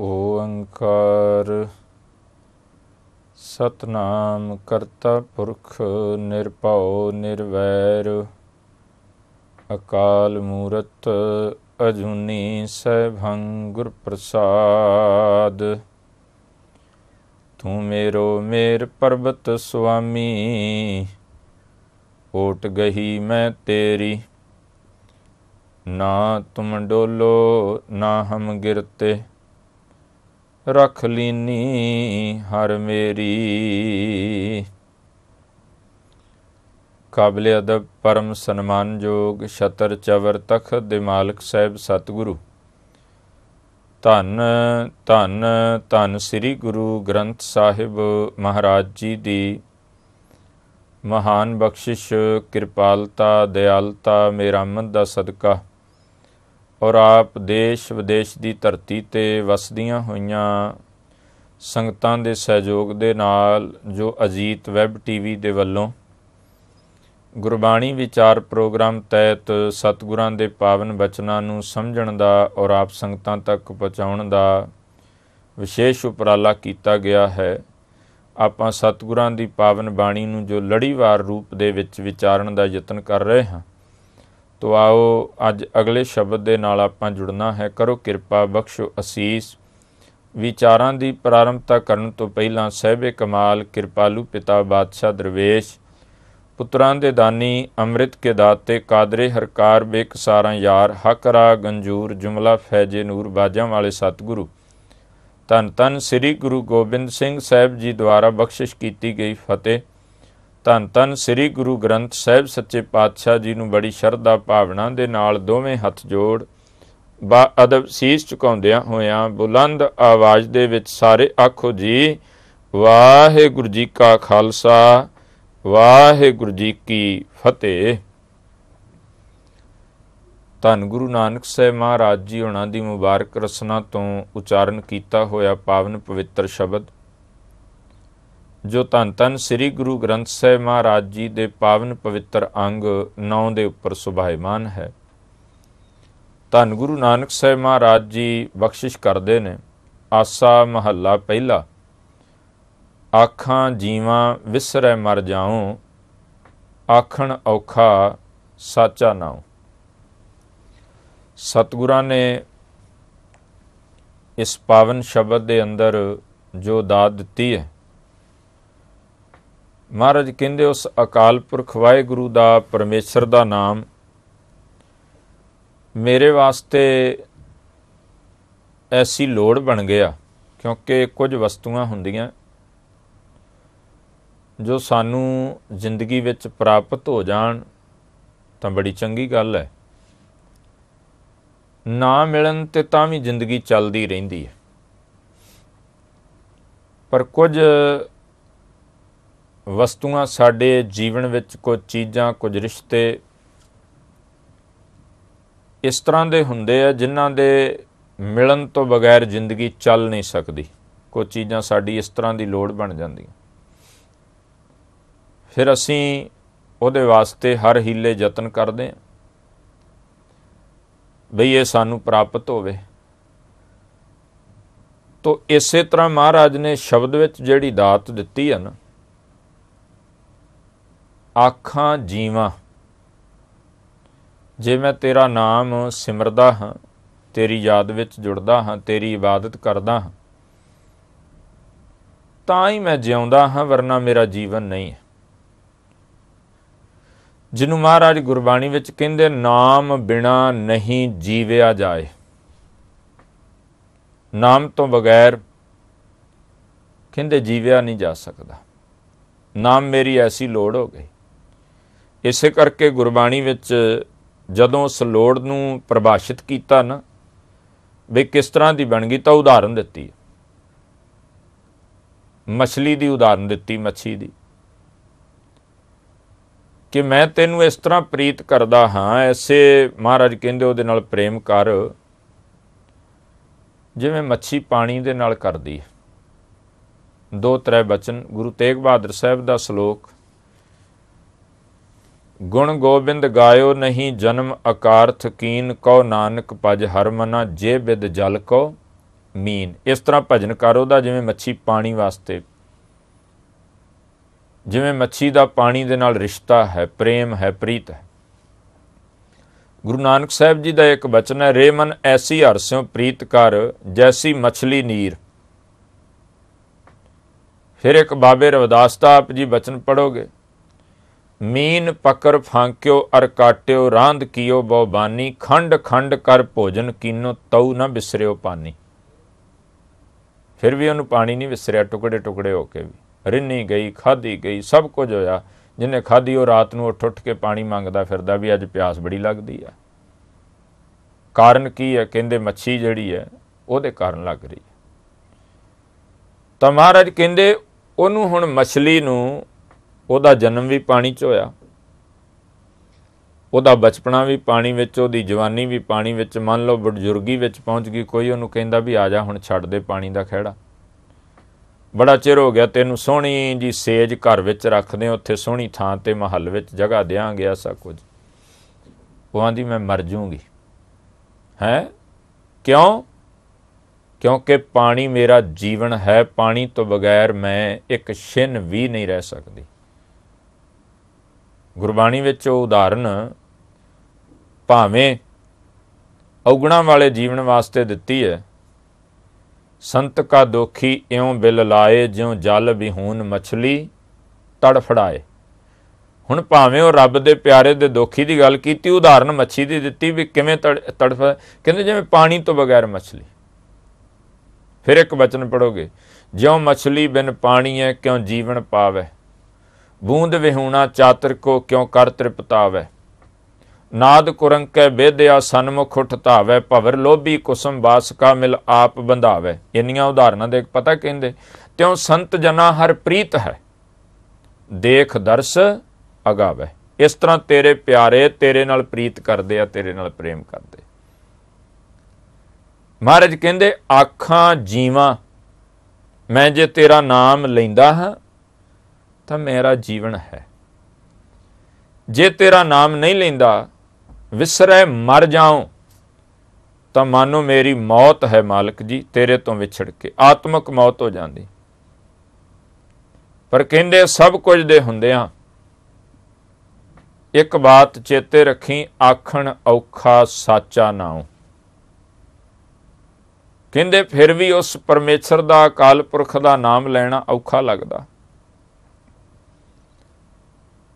ਓੰਕਾਰ ਸਤਨਾਮ ਕਰਤਾ ਪੁਰਖ ਨਿਰਭਉ ਨਿਰਵੈਰ, ਅਕਾਲ ਮੂਰਤ ਅਜੂਨੀ ਸੈਭੰ ਗੁਰ ਪ੍ਰਸਾਦ ਤੂੰ ਮੇਰੋ ਮੇਰ ਪਰਬਤ ਸੁਆਮੀ, ਓਟ ਗਹੀ ਮੈਂ ਤੇਰੀ ਨਾ ਤੁਮ ਡੋਲੋ, ਨਾ ਹਮ ਗਿਰਤੇ। ਰਖ ਲੀਨੀ ਹਰ ਮੇਰੀ। ਕਾਬਲੇ ਅਦਬ ਪਰਮ ਸਨਮਾਨਯੋਗ ਛਤਰ ਚਵਰ ਤਖਤ ਦੇ ਮਾਲਕ ਸਾਹਿਬ ਸਤਿਗੁਰੂ। ਧੰਨ ਧੰਨ ਧੰਨ ਸ੍ਰੀ ਗੁਰੂ ਗ੍ਰੰਥ ਸਾਹਿਬ ਮਹਾਰਾਜ ਜੀ ਦੀ ਮਹਾਨ ਬਖਸ਼ਿਸ਼, ਕਿਰਪਾਲਤਾ, ਦਿਆਲਤਾ ਮੇਰਾਮਤ ਦਾ ਸਦਕਾ। ਔਰ ਆਪ ਦੇਸ਼ ਵਿਦੇਸ਼ ਦੀ ਧਰਤੀ ਤੇ ਵਸਦੀਆਂ ਹੋਈਆਂ ਸੰਗਤਾਂ ਦੇ ਸਹਿਯੋਗ ਦੇ ਨਾਲ ਜੋ ਅਜੀਤ ਵੈਬ ਟੀਵੀ ਦੇ ਵੱਲੋਂ ਗੁਰਬਾਣੀ ਵਿਚਾਰ ਪ੍ਰੋਗਰਾਮ ਤਹਿਤ ਸਤਿਗੁਰਾਂ ਦੇ ਪਾਵਨ ਬਚਨਾਂ ਨੂੰ ਸਮਝਣ ਦਾ ਔਰ ਆਪ ਸੰਗਤਾਂ ਤੱਕ ਪਹੁੰਚਾਉਣ ਦਾ ਵਿਸ਼ੇਸ਼ ਉਪਰਾਲਾ ਕੀਤਾ ਗਿਆ ਹੈ, ਆਪਾਂ ਸਤਿਗੁਰਾਂ ਦੀ ਪਾਵਨ ਬਾਣੀ ਨੂੰ ਜੋ ਲੜੀਵਾਰ ਰੂਪ ਦੇ ਵਿੱਚ ਵਿਚਾਰਨ ਦਾ ਯਤਨ ਕਰ ਰਹੇ ਹਾਂ। ਤੋ ਆਓ, ਅੱਜ ਅਗਲੇ ਸ਼ਬਦ ਦੇ ਨਾਲ ਆਪਾਂ ਜੁੜਨਾ ਹੈ। ਕਰੋ ਕਿਰਪਾ, ਬਖਸ਼ੋ ਅਸੀਸ। ਵਿਚਾਰਾਂ ਦੀ ਪ੍ਰਾਰੰਭਤਾ ਕਰਨ ਤੋਂ ਪਹਿਲਾਂ ਸਹਿਬੇ ਕਮਾਲ, ਕਿਰਪਾਲੂ ਪਿਤਾ ਬਾਦਸ਼ਾਹ ਦਰਵੇਸ਼, ਪੁੱਤਰਾਂ ਦੇ ਦਾਨੀ, ਅੰਮ੍ਰਿਤ ਕੇ ਦਾਤੇ, ਕਾਦਰੇ ਹਰਕਾਰ, ਬੇਕਸਾਰਾਂ ਯਾਰ ਹਕਰਾ ਗੰਜੂਰ, ਜੁਮਲਾ ਫੈਜੇ ਨੂਰ, ਬਾਜਾਂ ਵਾਲੇ ਸਤਿਗੁਰੂ। ਧੰਨ ਧੰਨ ਸ੍ਰੀ ਗੁਰੂ ਗੋਬਿੰਦ ਸਿੰਘ ਸਾਹਿਬ ਜੀ ਦੁਆਰਾ ਬਖਸ਼ਿਸ਼ ਕੀਤੀ ਗਈ ਫਤਿਹ। ਧੰਨ ਧੰਨ ਸ੍ਰੀ ਗੁਰੂ ਗ੍ਰੰਥ ਸਾਹਿਬ ਸੱਚੇ ਪਾਤਸ਼ਾਹ ਜੀ ਨੂੰ ਬੜੀ ਸ਼ਰਧਾ ਭਾਵਨਾ ਦੇ ਨਾਲ ਦੋਵੇਂ ਹੱਥ ਜੋੜ ਬਾ ਅਦਬ ਸੀਸ ਝੁਕਾਉਂਦਿਆਂ ਹੋਇਆਂ ਬੁਲੰਦ ਆਵਾਜ਼ ਦੇ ਵਿੱਚ ਸਾਰੇ ਆਖੋ ਜੀ, ਵਾਹਿਗੁਰੂ ਜੀ ਕਾ ਖਾਲਸਾ, ਵਾਹਿਗੁਰੂ ਜੀ ਕੀ ਫਤਿਹ। ਧੰਨ ਗੁਰੂ ਨਾਨਕ ਸਾਹਿਬ ਮਹਾਰਾਜ ਜੀ, ਉਹਨਾਂ ਦੀ ਮੁਬਾਰਕ ਰਸਨਾ ਤੋਂ ਉਚਾਰਨ ਕੀਤਾ ਹੋਇਆ ਪਾਵਨ ਪਵਿੱਤਰ ਸ਼ਬਦ ਜੋ ਧੰਨ ਧੰਨ ਸ੍ਰੀ ਗੁਰੂ ਗ੍ਰੰਥ ਸਾਹਿਬ ਮਹਾਰਾਜ ਜੀ ਦੇ ਪਾਵਨ ਪਵਿੱਤਰ ਅੰਗ 9 ਦੇ ਉੱਪਰ ਸੁਭਾਇਮਾਨ ਹੈ। ਧੰਨ ਗੁਰੂ ਨਾਨਕ ਸਾਹਿਬ ਮਹਾਰਾਜ ਜੀ ਬਖਸ਼ਿਸ਼ ਕਰਦੇ ਨੇ। ਆਸਾ ਮਹੱਲਾ ਪਹਿਲਾ। ਆਖਾਂ ਜੀਵਾਂ ਵਿਸਰੈ ਮਰ ਜਾਉ। ਆਖਣ ਔਖਾ ਸਾਚਾ ਨਾਉ ਸਤਿਗੁਰਾਂ ਨੇ ਇਸ ਪਾਵਨ ਸ਼ਬਦ ਦੇ ਅੰਦਰ ਜੋ ਦਾਤ ਦਿੱਤੀ ਹੈ ਮਹਾਰਾਜ ਕਹਿੰਦੇ ਉਸ ਅਕਾਲ ਪੁਰਖ ਵਾਹਿਗੁਰੂ ਦਾ ਪਰਮੇਸ਼ਰ ਦਾ ਨਾਮ ਮੇਰੇ ਵਾਸਤੇ ਐਸੀ ਲੋੜ ਬਣ ਗਿਆ, ਕਿਉਂਕਿ ਕੁਝ ਵਸਤੂਆਂ ਹੁੰਦੀਆਂ ਜੋ ਸਾਨੂੰ ਜ਼ਿੰਦਗੀ ਵਿੱਚ ਪ੍ਰਾਪਤ ਹੋ ਜਾਣ, ਤਾਂ ਬੜੀ ਚੰਗੀ ਗੱਲ ਹੈ। ਨਾ ਮਿਲਣ ਤੇ ਤਾਂ ਵੀ ਜ਼ਿੰਦਗੀ ਚੱਲਦੀ ਰਹਿੰਦੀ ਹੈ। ਪਰ ਕੁਝ ਵਸਤੂਆਂ ਸਾਡੇ ਜੀਵਨ ਵਿੱਚ ਕੁਝ ਚੀਜ਼ਾਂ, ਕੁਝ ਰਿਸ਼ਤੇ ਇਸ ਤਰ੍ਹਾਂ ਦੇ ਹੁੰਦੇ ਆ ਜਿਨ੍ਹਾਂ ਦੇ ਮਿਲਣ ਤੋਂ ਬਗੈਰ ਜ਼ਿੰਦਗੀ ਚੱਲ ਨਹੀਂ ਸਕਦੀ। ਕੁਝ ਚੀਜ਼ਾਂ ਸਾਡੀ ਇਸ ਤਰ੍ਹਾਂ ਦੀ ਲੋੜ ਬਣ ਜਾਂਦੀਆਂ। ਫਿਰ ਅਸੀਂ ਉਹਦੇ ਵਾਸਤੇ ਹਰ ਹੀਲੇ ਯਤਨ ਕਰਦੇ ਹਾਂ। ਬਈ ਇਹ ਸਾਨੂੰ ਪ੍ਰਾਪਤ ਹੋਵੇ। ਤੋ ਇਸੇ ਤਰ੍ਹਾਂ ਮਹਾਰਾਜ ਨੇ ਸ਼ਬਦ ਵਿੱਚ ਜਿਹੜੀ ਦਾਤ ਦਿੱਤੀ ਹੈ ਨਾ ਆਖਾਂ ਜੀਵਾਂ, ਜੇ ਮੈਂ ਤੇਰਾ ਨਾਮ ਸਿਮਰਦਾ ਹਾਂ, ਤੇਰੀ ਯਾਦ ਵਿੱਚ ਜੁੜਦਾ ਹਾਂ, ਤੇਰੀ ਇਬਾਦਤ ਕਰਦਾ ਹਾਂ, ਤਾਂ ਹੀ ਮੈਂ ਜਿਉਂਦਾ ਹਾਂ, ਵਰਨਾ ਮੇਰਾ ਜੀਵਨ ਨਹੀਂ ਹੈ। ਜਿਹਨੂੰ ਮਹਾਰਾਜ ਗੁਰਬਾਣੀ ਵਿੱਚ ਕਹਿੰਦੇ, ਨਾਮ ਬਿਨਾ ਨਹੀਂ ਜੀਵਿਆ ਜਾਏ। ਨਾਮ ਤੋਂ ਬਗੈਰ ਕਹਿੰਦੇ ਜੀਵਿਆ ਨਹੀਂ ਜਾ ਸਕਦਾ। ਨਾਮ ਮੇਰੀ ਐਸੀ ਲੋੜ ਹੋ ਗਈ। ਇਸੇ ਕਰਕੇ ਗੁਰਬਾਣੀ ਵਿੱਚ ਜਦੋਂ ਉਸ ਲੋੜ ਨੂੰ ਪਰਿਭਾਸ਼ਿਤ ਕੀਤਾ ਨਾ, ਵੀ ਕਿਸ ਤਰ੍ਹਾਂ ਦੀ ਬਣ ਗਈ, ਤਾਂ ਉਦਾਹਰਨ ਦਿੱਤੀ। ਮਛਲੀ ਦੀ ਉਦਾਹਰਨ ਦਿੱਤੀ, ਮੱਛੀ ਦੀ। ਕਿ ਮੈਂ ਤੈਨੂੰ ਇਸ ਤਰ੍ਹਾਂ ਪ੍ਰੀਤ ਕਰਦਾ ਹਾਂ, ਐਸੇ ਮਹਾਰਾਜ ਕਹਿੰਦੇ ਉਹਦੇ ਨਾਲ ਪ੍ਰੇਮ ਕਰ, ਜਿਵੇਂ ਮੱਛੀ ਪਾਣੀ ਦੇ ਨਾਲ ਕਰਦੀ ਹੈ। ਦੋ ਤਰੇ ਬਚਨ, ਗੁਰੂ ਤੇਗ ਬਹਾਦਰ ਸਾਹਿਬ ਦਾ ਸ਼ਲੋਕ ਗੁਣ ਗੋਬਿੰਦ ਗਾਇਓ ਨਹੀਂ ਜਨਮ ਅਕਾਰਥ ਕੀਨ ਕਉ ਨਾਨਕ ਭਜ ਹਰ ਮਨਾ ਜੇ ਬਿਦ ਜਲ ਕੋ ਮੀਨ। ਇਸ ਤਰ੍ਹਾਂ ਭਜਨ ਕਰੋ ਦਾ ਜਿਵੇਂ ਮੱਛੀ ਪਾਣੀ ਵਾਸਤੇ। ਜਿਵੇਂ ਮੱਛੀ ਦਾ ਪਾਣੀ ਦੇ ਨਾਲ ਰਿਸ਼ਤਾ ਹੈ, ਪ੍ਰੇਮ ਹੈ, ਪ੍ਰੀਤ ਹੈ। ਗੁਰੂ ਨਾਨਕ ਸਾਹਿਬ ਜੀ ਦਾ ਇੱਕ ਬਚਨ ਹੈ, ਰੇ ਮਨ ਐਸੀ ਹਰਸਿਓ ਪ੍ਰੀਤ ਕਰ, ਜੈਸੀ ਮਛਲੀ ਨੀਰ। ਫਿਰ ਇੱਕ ਬਾਬੇ ਰਵਦਾਸ ਦਾ ਆਪ ਜੀ ਬਚਨ ਪੜੋਗੇ ਮੀਨ ਪਕਰ ਫਾਂਕਿਓ, ਅਰ ਕਾਟਿਓ ਰਾਂਦ ਕੀਓ ਬਹੁ ਬਾਨੀ ਖੰਡ ਖੰਡ ਕਰ ਭੋਜਨ ਕੀਨੋ ਤਉ ਨਾ ਬਿਸਰਿਓ ਪਾਣੀ ਫਿਰ ਵੀ ਉਹਨੂੰ ਪਾਣੀ ਨਹੀਂ ਵਿਸਰਿਆ, ਟੁਕੜੇ ਟੁਕੜੇ ਹੋ ਕੇ ਵੀ। ਰਿੰਨੀ ਗਈ ਖਾਦੀ ਗਈ, ਸਭ ਕੁਝ ਹੋਇਆ। ਜਿਹਨੇ ਖਾਦੀ ਉਹ ਰਾਤ ਨੂੰ ਉੱਠ ਉੱਠ ਕੇ ਪਾਣੀ ਮੰਗਦਾ ਫਿਰਦਾ ਵੀ ਅੱਜ ਪਿਆਸ ਬੜੀ ਲੱਗਦੀ ਹੈ ਕਾਰਨ ਕੀ ਹੈ ਕਹਿੰਦੇ ਮੱਛੀ ਜਿਹੜੀ ਹੈ ਉਹਦੇ ਕਾਰਨ ਲੱਗ ਰਹੀ ਹੈ ਤਾਂ ਮਹਾਰਾਜ ਕਹਿੰਦੇ, ਉਹਨੂੰ ਹੁਣ ਮਛਲੀ ਨੂੰ ਉਹਦਾ ਜਨਮ ਵੀ ਪਾਣੀ 'ਚ ਹੋਇਆ। ਉਹਦਾ ਬਚਪਨਾ ਵੀ ਪਾਣੀ ਵਿੱਚ, ਉਹਦੀ ਜਵਾਨੀ ਵੀ ਪਾਣੀ ਵਿੱਚ। ਮੰਨ ਲਓ ਬਜ਼ੁਰਗੀ ਵਿੱਚ ਪਹੁੰਚ ਗਈ, ਕੋਈ ਉਹਨੂੰ ਕਹਿੰਦਾ ਵੀ ਆ ਜਾ, ਹੁਣ ਛੱਡ ਦੇ ਪਾਣੀ ਦਾ ਖਹਿੜਾ। ਬੜਾ ਚਿਰ ਹੋ ਗਿਆ, ਤੈਨੂੰ ਸੋਹਣੀ ਜੀ ਸੇਜ ਘਰ ਵਿੱਚ ਰੱਖਦੇ ਉੱਥੇ ਸੋਹਣੀ ਥਾਂ ਤੇ ਮਹੱਲ ਵਿੱਚ ਜਗ੍ਹਾ ਦੇਾਂਗੇ ਐਸਾ ਕੁਝ। ਉਹ ਆਂਦੀ ਮੈਂ ਮਰ ਜੂੰਗੀ ਹੈ? ਕਿਉਂ? ਕਿਉਂਕਿ ਪਾਣੀ ਮੇਰਾ ਜੀਵਨ ਹੈ, ਪਾਣੀ ਤੋਂ ਬਗੈਰ ਮੈਂ ਇੱਕ ਛਿਨ ਵੀ ਨਹੀਂ ਰਹਿ ਸਕਦੀ। ਗੁਰਬਾਣੀ ਵਿੱਚ ਉਹ ਉਦਾਹਰਨ ਭਾਵੇਂ ਔਗਣਾ ਵਾਲੇ ਜੀਵਨ ਵਾਸਤੇ ਦਿੱਤੀ ਹੈ, ਸੰਤ ਕਾ ਦੋਖੀ ਇਉਂ ਬਿਲ ਲਾਏ, ਜਿਉ ਜਲ ਵਿਹੂਨ ਮਛਲੀ ਤੜਫੜਾਏ ਹੁਣ ਭਾਵੇਂ ਉਹ ਰੱਬ ਦੇ ਪਿਆਰੇ ਦੇ ਦੋਖੀ ਦੀ ਗੱਲ ਕੀਤੀ, ਉਦਾਹਰਨ ਮੱਛੀ ਦੀ ਦਿੱਤੀ ਵੀ ਕਿਵੇਂ ਤੜਫ ਕਹਿੰਦੇ ਜਿਵੇਂ ਪਾਣੀ ਤੋਂ ਬਗੈਰ ਮੱਛਲੀ। ਫਿਰ ਇੱਕ ਵਚਨ ਪੜੋਗੇ ਜਿਉ ਮੱਛਲੀ ਬਿਨ ਪਾਣੀ ਹੈ, ਕਿਉਂ ਜੀਵਨ ਪਾਵੇ। ਬੂੰਦ ਵਿਹੂਣਾ ਚਾਤਰ ਕੋ ਕਿਉ ਕਰ ਤ੍ਰਿਪਤਾਵੇ? ਨਾਦ ਕੁਰੰਕੈ ਬੇਦਿਆ ਸਨਮੁਖ ਉਠਤਾਵੇ ਭਵਰ ਲੋਭੀ ਕੁਸਮ ਬਾਸਕਾ ਮਿਲ ਆਪ ਬੰਧਾਵੇ। ਇੰਨੀਆਂ ਉਦਾਹਰਨਾਂ ਦੇ ਪਤਾ ਕਹਿੰਦੇ, ਤਿਉ ਸੰਤ ਜਨਾ ਹਰ ਪ੍ਰੀਤ ਹੈ, ਦੇਖ ਦਰਸ ਅਗਾਵੇ। ਇਸ ਤਰ੍ਹਾਂ ਤੇਰੇ ਪਿਆਰੇ ਤੇਰੇ ਨਾਲ ਪ੍ਰੀਤ ਕਰਦੇ ਆ, ਤੇਰੇ ਨਾਲ ਪ੍ਰੇਮ ਕਰਦੇ। ਮਹਾਰਾਜ ਕਹਿੰਦੇ, ਆਖਾਂ ਜੀਵਾਂ, ਮੈਂ ਜੇ ਤੇਰਾ ਨਾਮ ਲੈਂਦਾ ਹਾਂ ਤਾਂ ਮੇਰਾ ਜੀਵਨ ਹੈ। ਜੇ ਤੇਰਾ ਨਾਮ ਨਹੀਂ ਲੈਂਦਾ, ਵਿਸਰੈ, ਮਰ ਜਾਉ, ਤਾਂ ਮਾਨੋ ਮੇਰੀ ਮੌਤ ਹੈ ਮਾਲਕ ਜੀ, ਤੇਰੇ ਤੋਂ ਵਿਛੜ ਕੇ, ਆਤਮਿਕ ਮੌਤ ਹੋ ਜਾਂਦੀ। ਪਰ ਕਹਿੰਦੇ ਸਭ ਕੁਝ ਦੇ ਹੁੰਦਿਆਂ ਇੱਕ ਬਾਤ ਚੇਤੇ ਰੱਖੀ, ਆਖਣ ਔਖਾ ਸਾਚਾ ਨਾਉ ਕਹਿੰਦੇ ਫਿਰ ਵੀ ਉਸ ਪਰਮੇਸ਼ਰ ਦਾ ਅਕਾਲ ਪੁਰਖ ਦਾ ਨਾਮ ਲੈਣਾ ਔਖਾ ਲੱਗਦਾ।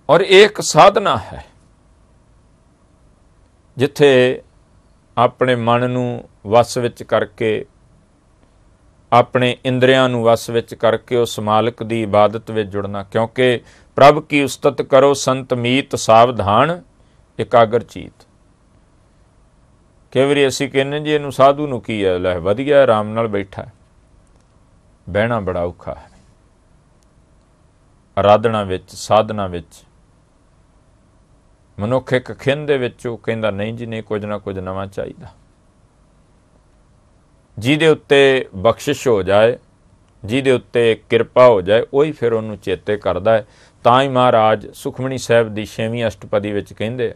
ਔਰ ਇਹ ਇੱਕ ਸਾਧਨਾ ਹੈ, ਜਿੱਥੇ ਆਪਣੇ ਮਨ ਨੂੰ ਵਸ ਵਿੱਚ ਕਰਕੇ, ਆਪਣੇ ਇੰਦਰੀਆਂ ਨੂੰ ਵਸ ਵਿੱਚ ਕਰਕੇ ਉਸ ਮਾਲਕ ਦੀ ਇਬਾਦਤ ਵਿੱਚ ਜੁੜਨਾ। ਕਿਉਂਕਿ ਪ੍ਰਭ ਕੀ ਉਸਤਤ ਕਰੋ, ਸੰਤ ਮੀਤ ਸਾਵਧਾਨ, ਇਕਾਗਰ ਚੀਤ। ਕਈ ਵਾਰੀ ਅਸੀਂ ਕਹਿੰਨੇ ਜੀ, ਇਹਨੂੰ ਸਾਧੂ ਨੂੰ ਕੀ ਹੈ? ਲੈ, ਵਧੀਆ ਆਰਾਮ ਨਾਲ ਬੈਠਾ ਹੈ। ਬਹਿਣਾ ਬੜਾ ਔਖਾ ਹੈ। ਆਰਾਧਨਾ ਵਿੱਚ, ਸਾਧਨਾ ਵਿੱਚ ਮਨੁੱਖ ਇੱਕ ਖਿੰਨ ਦੇ ਵਿੱਚ ਉਹ ਕਹਿੰਦਾ, ਨਹੀਂ ਜੀ, ਨਹੀਂ, ਕੁਝ ਨਾ ਕੁਝ ਨਵਾਂ ਚਾਹੀਦਾ। ਜਿਹਦੇ ਉੱਤੇ ਬਖਸ਼ਿਸ਼ ਹੋ ਜਾਏ, ਜਿਹਦੇ ਉੱਤੇ ਕਿਰਪਾ ਹੋ ਜਾਏ, ਉਹੀ ਫਿਰ ਉਹਨੂੰ ਚੇਤੇ ਕਰਦਾ ਹੈ। ਤਾਂ ਹੀ ਮਹਾਰਾਜ ਸੁਖਮਣੀ ਸਾਹਿਬ ਦੀ 6ਵੀਂ ਅਸ਼ਟਪਦੀ ਵਿੱਚ ਕਹਿੰਦੇ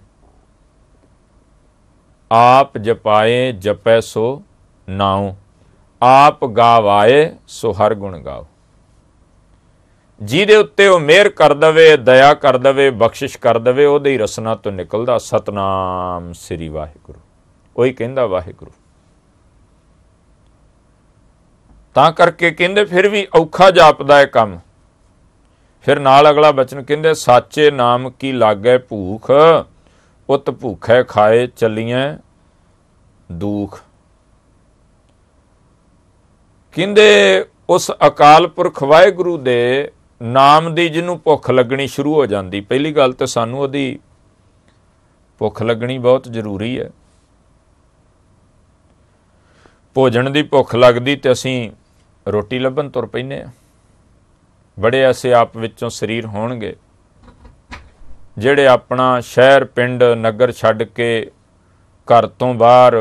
ਆਪ ਜਪਾਏ, ਜਪੈ ਸੋ ਨਾਉ, ਆਪ ਗਾਵਾਏ ਸੋ ਹਰ ਗੁਣ ਗਾਓ। ਜਿਹਦੇ ਉੱਤੇ ਉਹ ਮਿਹਰ ਕਰ ਦਵੇ, ਦਇਆ ਕਰ ਦਵੇ, ਬਖਸ਼ਿਸ਼ ਕਰ ਦਵੇ, ਉਹਦੇ ਹੀ ਰਸਨਾ ਤੋਂ ਨਿਕਲਦਾ ਸਤਨਾਮ ਸ੍ਰੀ ਵਾਹਿਗੁਰੂ। ਉਹੀ ਕਹਿੰਦਾ ਵਾਹਿਗੁਰੂ। ਤਾਂ ਕਰਕੇ ਕਹਿੰਦੇ ਫਿਰ ਵੀ ਔਖਾ ਜਾਪਦਾ ਹੈ ਕੰਮ। ਫਿਰ ਨਾਲ ਅਗਲਾ ਬਚਨ ਕਹਿੰਦੇ, ਸਾਚੇ ਨਾਮ ਕੀ ਲਾਗੇ ਭੂਖ? ਉਤ ਭੂਖੇ ਖਾਏ ਚੱਲੀਆਂ ਦੁਖ। ਕਹਿੰਦੇ, ਉਸ ਅਕਾਲ ਪੁਰਖ ਵਾਹਿਗੁਰੂ ਦੇ ਨਾਮ ਦੀ ਜਿਹਨੂੰ ਭੁੱਖ ਲੱਗਣੀ ਸ਼ੁਰੂ ਹੋ ਜਾਂਦੀ। ਪਹਿਲੀ ਗੱਲ ਤਾਂ ਸਾਨੂੰ ਉਹਦੀ ਭੁੱਖ ਲੱਗਣੀ ਬਹੁਤ ਜ਼ਰੂਰੀ ਹੈ। ਭੋਜਨ ਦੀ ਭੁੱਖ ਲੱਗਦੀ ਤੇ ਅਸੀਂ ਰੋਟੀ ਲੱਭਣ ਤੁਰ ਪੈਨੇ ਆ ਬੜੇ ਐਸੇ ਆਪ ਵਿੱਚੋਂ ਸਰੀਰ ਹੋਣਗੇ, ਜਿਹੜੇ ਆਪਣਾ ਸ਼ਹਿਰ, ਪਿੰਡ, ਨਗਰ ਛੱਡ ਕੇ ਘਰ ਤੋਂ ਬਾਹਰ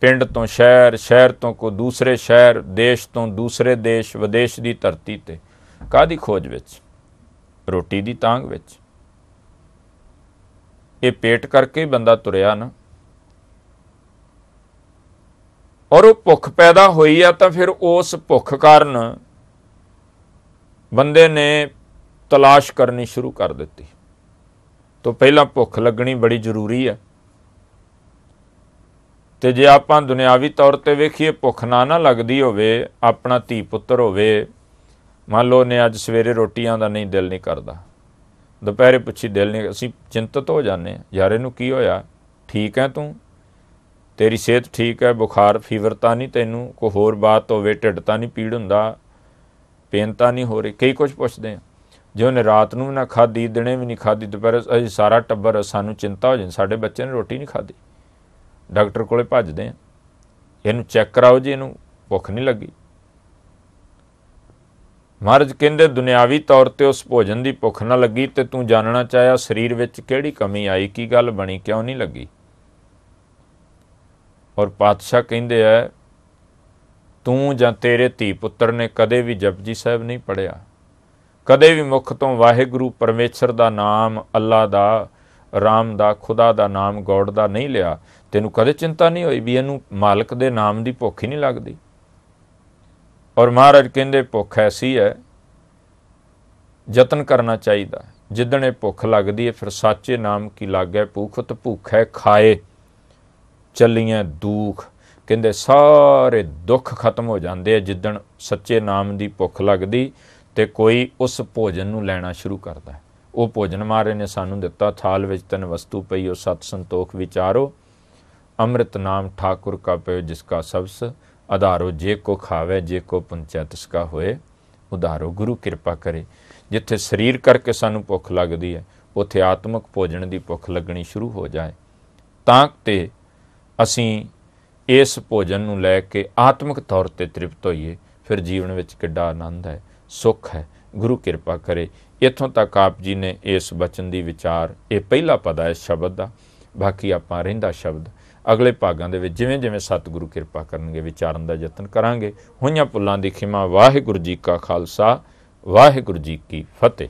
ਪਿੰਡ ਤੋਂ ਸ਼ਹਿਰ ਸ਼ਹਿਰ ਤੋਂ ਕੋ ਦੂਸਰੇ ਸ਼ਹਿਰ, ਦੇਸ਼ ਤੋਂ ਦੂਸਰੇ ਦੇਸ਼, ਵਿਦੇਸ਼ ਦੀ ਧਰਤੀ ਤੇ। ਕਾਦੀ ਖੋਜ ਵਿੱਚ? ਰੋਟੀ ਦੀ ਤਾਂਗ ਵਿੱਚ। ਇਹ ਪੇਟ ਕਰਕੇ ਹੀ ਬੰਦਾ ਤੁਰਿਆ ਨਾ। ਔਰ ਉਹ ਭੁੱਖ ਪੈਦਾ ਹੋਈ ਆ ਤਾਂ ਫਿਰ ਉਸ ਭੁੱਖ ਕਾਰਨ ਬੰਦੇ ਨੇ ਤਲਾਸ਼ ਕਰਨੀ ਸ਼ੁਰੂ ਕਰ ਦਿੱਤੀ। ਤੋਂ ਪਹਿਲਾਂ ਭੁੱਖ ਲੱਗਣੀ ਬੜੀ ਜ਼ਰੂਰੀ ਹੈ ਤੇ ਜੇ ਆਪਾਂ ਦੁਨਿਆਵੀ ਤੌਰ ਤੇ ਵੇਖੀਏ, ਭੁੱਖ ਨਾ ਨਾ ਲੱਗਦੀ ਹੋਵੇ, ਆਪਣਾ ਧੀ ਪੁੱਤਰ ਹੋਵੇ, ਮੰਨ ਲਓ ਨੇ ਅੱਜ ਸਵੇਰੇ ਰੋਟੀਆਂ ਦਾ ਨਹੀਂ, ਦਿਲ ਨਹੀਂ ਕਰਦਾ। ਦੁਪਹਿਰੇ ਪੁੱਛੀ, ਦਿਲ ਨਹੀਂ, ਅਸੀਂ ਚਿੰਤਤ ਹੋ ਜਾਂਦੇ ਯਾਰ ਇਹਨੂੰ ਕੀ ਹੋਇਆ? ਠੀਕ ਹੈ ਤੂੰ? ਤੇਰੀ ਸਿਹਤ ਠੀਕ ਹੈ, ਬੁਖਾਰ, ਫੀਵਰ ਤਾਂ ਨਹੀਂ ਤੈਨੂੰ? ਕੋਈ ਹੋਰ ਬਾਤ ਹੋਵੇ, ਢਿੱਡ ਤਾਂ ਨਹੀਂ ਪੀੜ ਹੁੰਦਾ? ਪੇਨ ਤਾਂ ਨਹੀਂ ਹੋ ਰਹੀ? ਕਈ ਕੁਝ ਪੁੱਛਦੇ ਆ ਜੇ ਉਹਨੇ ਰਾਤ ਨੂੰ ਨਾ ਖਾਦੀ ਦਿਨੇ ਵੀ ਨਹੀਂ ਖਾਦੀ ਦੁਪਹਿਰ ਅਸੀਂ ਸਾਰਾ ਟੱਬਰ ਸਾਨੂੰ ਚਿੰਤਾ ਹੋ ਜਾਂਦੀ, ਸਾਡੇ ਬੱਚੇ ਨੇ ਰੋਟੀ ਨਹੀਂ ਖਾਦੀ ਡਾਕਟਰ ਕੋਲੇ ਭੱਜਦੇ ਆ। ਇਹਨੂੰ ਚੈੱਕ ਕਰਾਓ ਜੀ, ਇਹਨੂੰ ਭੁੱਖ ਨਹੀਂ ਲੱਗੀ। ਮਹਾਰਾਜ ਕਹਿੰਦੇ, ਦੁਨਿਆਵੀ ਤੌਰ ਤੇ ਉਸ ਭੋਜਨ ਦੀ ਭੁੱਖ ਨਾ ਲੱਗੀ ਤੇ ਤੂੰ ਜਾਣਨਾ ਚਾਹਿਆ ਸਰੀਰ ਵਿੱਚ ਕਿਹੜੀ ਕਮੀ ਆਈ, ਕੀ ਗੱਲ ਬਣੀ, ਕਿਉਂ ਨਹੀਂ ਲੱਗੀ? ਔਰ ਪਾਤਸ਼ਾਹ ਕਹਿੰਦੇ ਆ, ਤੂੰ ਜਾਂ ਤੇਰੇ ਧੀ ਪੁੱਤਰ ਨੇ ਕਦੇ ਵੀ ਜਪਜੀ ਸਾਹਿਬ ਨਹੀਂ ਪੜਿਆ ਕਦੇ ਵੀ ਮੁਖ ਤੋਂ ਵਾਹਿਗੁਰੂ ਪਰਮੇਸ਼ਰ ਦਾ ਨਾਮ, ਅੱਲਾ ਦਾ, ਰਾਮ ਦਾ, ਖੁਦਾ ਦਾ ਨਾਮ ਗੌੜ ਦਾ ਨਹੀਂ ਲਿਆ। ਤੈਨੂੰ ਕਦੇ ਚਿੰਤਾ ਨਹੀਂ ਹੋਈ ਵੀ ਇਹਨੂੰ ਮਾਲਕ ਦੇ ਨਾਮ ਦੀ ਭੁੱਖ ਹੀ ਨਹੀਂ ਲੱਗਦੀ? ਔਰ ਮਹਾਰਾਜ ਕਹਿੰਦੇ, ਭੁੱਖ ਐਸੀ ਹੈ, ਯਤਨ ਕਰਨਾ ਚਾਹੀਦਾ ਜਿੱਦਣ ਇਹ ਭੁੱਖ ਲੱਗਦੀ ਹੈ, ਫਿਰ ਸਾਚੇ ਨਾਮ ਕੀ ਲਾਗੇ ਭੁਖਤ ਭੁੱਖੈ ਖਾਏ। ਚੱਲੀਆਂ ਦੁੱਖ। ਕਹਿੰਦੇ, ਸਾਰੇ ਦੁੱਖ ਖਤਮ ਹੋ ਜਾਂਦੇ ਆ ਜਿੱਦਣ ਸੱਚੇ ਨਾਮ ਦੀ ਭੁੱਖ ਲੱਗਦੀ ਤੇ ਕੋਈ ਉਸ ਭੋਜਨ ਨੂੰ ਲੈਣਾ ਸ਼ੁਰੂ ਕਰਦਾ ਉਹ ਭੋਜਨ ਮਾਰੇ ਨੇ ਸਾਨੂੰ ਦਿੱਤਾ। ਥਾਲ ਵਿੱਚ ਤਨ ਵਸਤੂ ਪਈ, ਉਹ ਸਤ ਸੰਤੋਖ ਵਿਚਾਰੋ। ਅੰਮ੍ਰਿਤ ਨਾਮ ਠਾਕੁਰ ਕਾ ਪਇਓ ਜਿਸ ਕਾ ਸਬਸ ਆਧਾਰੋ, ਜੇ ਕੋ ਖਾਵੇ, ਜੇ ਕੋ ਪੁੰਚੈ, ਤਿਸ ਕਾ ਹੋਏ, ਉਧਾਰੋ, ਗੁਰੂ ਕਿਰਪਾ ਕਰੇ। ਜਿੱਥੇ ਸਰੀਰ ਕਰਕੇ ਸਾਨੂੰ ਭੁੱਖ ਲੱਗਦੀ ਹੈ, ਉਥੇ ਆਤਮਿਕ ਭੋਜਨ ਦੀ ਭੁੱਖ ਲੱਗਣੀ ਸ਼ੁਰੂ ਹੋ ਜਾਏ। ਤਾਂ ਤੇ ਅਸੀਂ ਇਸ ਭੋਜਨ ਨੂੰ ਲੈ ਕੇ ਆਤਮਿਕ ਤੌਰ ਤੇ ਤ੍ਰਿਪਤ ਹੋਈਏ, ਫਿਰ ਜੀਵਨ ਵਿੱਚ ਕਿੱਡਾ ਆਨੰਦ ਹੈ, ਸੁੱਖ ਹੈ, ਗੁਰੂ ਕਿਰਪਾ ਕਰੇ। ਇਥੋਂ ਤੱਕ ਆਪ ਜੀ ਨੇ ਇਸ ਬਚਨ ਦੀ ਵਿਚਾਰ, ਇਹ ਪਹਿਲਾ ਪਦਾ ਹੈ ਸ਼ਬਦ ਦਾ, ਬਾਕੀ ਆਪਾਂ ਰਹਿੰਦਾ ਸ਼ਬਦ। ਅਗਲੇ ਭਾਗਾਂ ਦੇ ਵਿੱਚ ਜਿਵੇਂ ਜਿਵੇਂ ਸਤਿਗੁਰੂ ਕਿਰਪਾ ਕਰਨਗੇ, ਵਿਚਾਰਨ ਦਾ ਯਤਨ ਕਰਾਂਗੇ, ਹੋਈਆਂ ਪੁੱਲਾਂ ਦੀ ਖਿਮਾ ਵਾਹਿਗੁਰੂ ਜੀ ਕਾ ਖਾਲਸਾ, ਵਾਹਿਗੁਰੂ ਜੀ ਕੀ ਫਤਿਹ।